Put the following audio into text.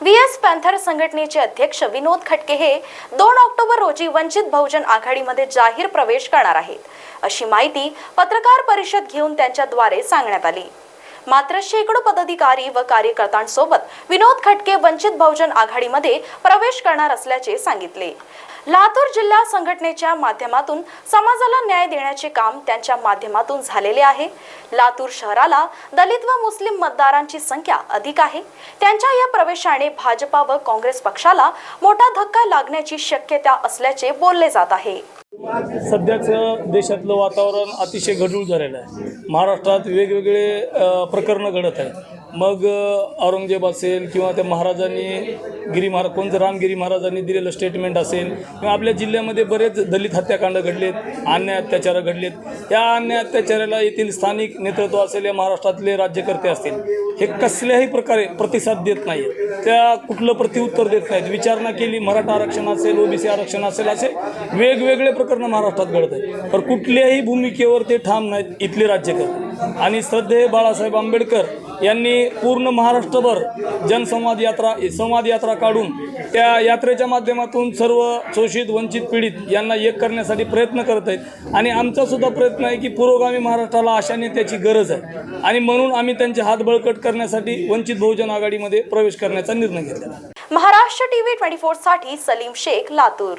VS panther संघटनेचे अध्यक्ष विनोद खटके हे दोन ऑक्टोबर रोजी वंचित बहुजन आघाडीमध्ये जाहीर प्रवेश करणार आहेत. अशी माहिती पत्रकार परिषद घेऊन त्यांच्याद्वारे सांगण्यात आली. मात्र शेकडो पदाधिकारी व कार्यकर्त्यांसोबत विनोद खटके वंचित बहुजन आघाडीमध्ये प्रवेश करणार असल्याचे सांगितले. लातूर जिल्हा संघटनेच्या माध्यमातून समाजाला न्याय देण्याचे काम त्यांच्या माध्यमातून झालेले आहे. लातूर शहराला दलित व मुस्लिम मतदारांची संख्या अधिक आहे. त्यांच्या या प्रवेशाने भाजपा व काँग्रेस पक्षाला मोठा धक्का लागण्याची शक्यता असल्याचे बोलले जात आहे. सध्याचं देशातलं वातावरण अतिशय गढूळ झालेलं आहे. महाराष्ट्रात वेगवेगळे प्रकरणं घडत आहेत. मग औरंगजेब असेल किंवा त्या महाराजांनी गिरी महाराज कोणतं रामगिरी महाराजांनी दिलेलं स्टेटमेंट असेल किंवा आपल्या जिल्ह्यामध्ये बरेच दलित हत्याकांड घडलेत अन्याय अत्याचार घडलेत. या अन्याय अत्याचाराला येथील स्थानिक नेतृत्व असेल या महाराष्ट्रातले राज्यकर्ते असतील हे कसल्याही प्रकारे प्रतिसाद देत नाही त्या कुठलं प्रतिउत्तर देत नाहीत. विचारणा केली मराठा आरक्षण असेल ओबीसी आरक्षण असेल असे वेगवेगळे प्रकरण महाराष्ट्रात घडत आहेत तर कुठल्याही भूमिकेवर ते ठाम नाहीत इथले राज्यकर आणि श्रद्धेय बाळासाहेब आंबेडकर यांनी पूर्ण महाराष्ट्रभर जनसंवाद यात्रा संवाद यात्रा काढून त्या यात्रेच्या माध्यमातून सर्व शोषित वंचित पीडित यांना एक करण्यासाठी प्रयत्न करत आहेत. आणि आमचा सुद्धा प्रयत्न आहे की पुरोगामी महाराष्ट्राला अशा नेत्याची गरज आहे. आणि म्हणून आम्ही त्यांचे हात बळकट करण्यासाठी वंचित बहुजन आघाडीमध्ये प्रवेश करण्याचा निर्णय घेतला महाराष्ट्र टीव्ही ट्वेंटी फोरसाठी सलीम शेख लातूर.